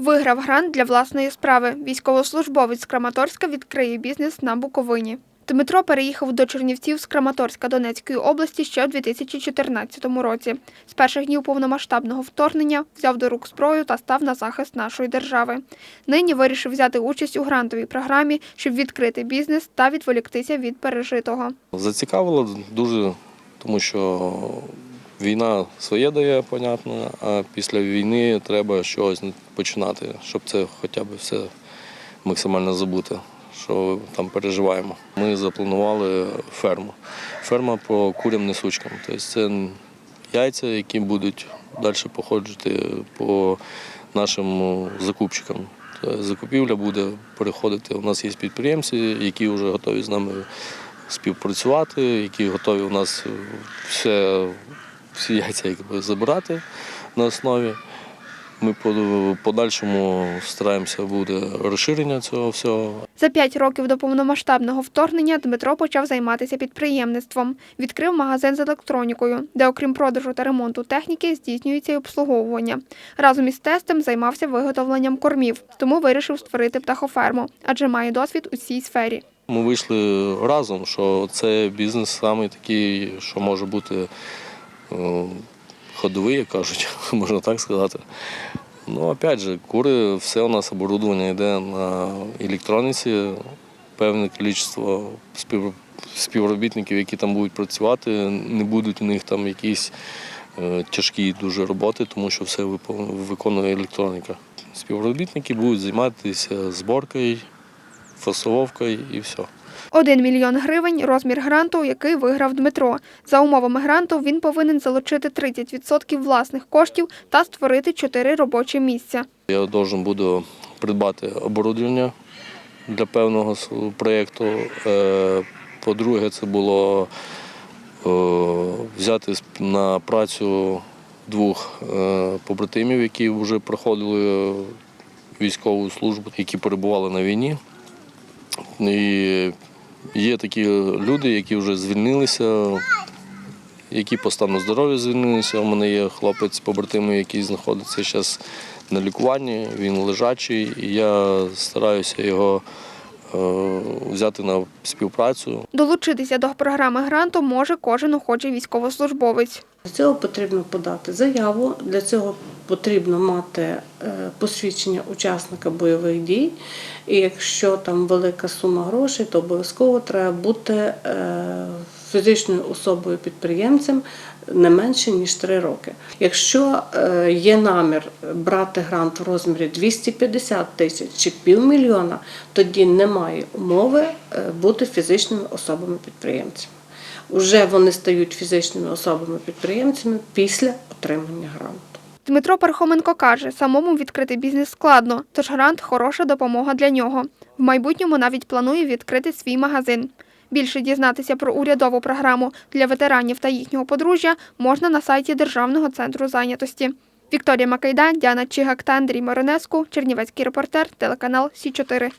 Виграв грант для власної справи. Військовослужбовець з Краматорська відкриє бізнес на Буковині. Дмитро переїхав до Чернівців з Краматорська Донецької області ще у 2014 році. З перших днів повномасштабного вторгнення взяв до рук зброю та став на захист нашої держави. Нині вирішив взяти участь у грантовій програмі, щоб відкрити бізнес та відволіктися від пережитого. Зацікавило дуже, тому що війна своє дає, понятно, а після війни треба щось починати, щоб це хоча б все максимально забути, що там переживаємо. Ми запланували ферму. Ферма по курям несучкам. Тобто це яйця, які будуть далі походити по нашим закупчикам. Закупівля буде переходити. У нас є підприємці, які вже готові з нами співпрацювати, які готові у нас все, всі яйця якби, забирати на основі. Ми по подальшому стараємося буде розширення цього всього. За п'ять років до повномасштабного вторгнення Дмитро почав займатися підприємництвом. Відкрив магазин з електронікою, де, окрім продажу та ремонту техніки, здійснюється й обслуговування. Разом із тестом займався виготовленням кормів, тому вирішив створити птахоферму, адже має досвід у цій сфері. Ми вийшли разом, що це бізнес саме такий, що може бути е, ходовий, як кажуть, можна так сказати. Ну, опять же, кури, все у нас оборудовання йде на електроніці, певне кількість співробітників, які там будуть працювати, не будуть у них там якісь е, тяжкі дуже роботи, тому що все виконує електроніка. Співробітники будуть займатися зборкою, фасовкою і все. Один мільйон гривень – розмір гранту, який виграв Дмитро. За умовами гранту він повинен залучити 30% власних коштів та створити чотири робочі місця. Я должен буду придбати оборудовання для певного проєкту. Е, По-друге, це було е, взяти на працю двох е, побратимів, які вже проходили військову службу, які перебували на війні. І є такі люди, які вже звільнилися, які по стану здоров'я звільнилися. У мене є хлопець побратимий, який знаходиться зараз на лікуванні, він лежачий, і я стараюся його е, взяти на співпрацю. Долучитися до програми гранту може кожен охочий військовослужбовець. Для цього потрібно подати заяву, для цього потрібно мати е, посвідчення учасника бойових дій. І якщо там велика сума грошей, то обов'язково треба бути е, фізичною особою підприємцем не менше ніж 3 роки. Якщо е, є намір брати грант в розмірі 250 тисяч чи півмільйона, тоді немає умови бути фізичними особами підприємцями. Уже вони стають фізичними особами-підприємцями після отримання гранту. Дмитро Пархоменко каже, самому відкрити бізнес складно, тож грант хороша допомога для нього. В майбутньому навіть планує відкрити свій магазин. Більше дізнатися про урядову програму для ветеранів та їхнього подружжя можна на сайті Державного центру зайнятості. Вікторія Макайда, Діана Чигак та Андрій Моронеску, Чернівецький репортер, телеканал Сі 4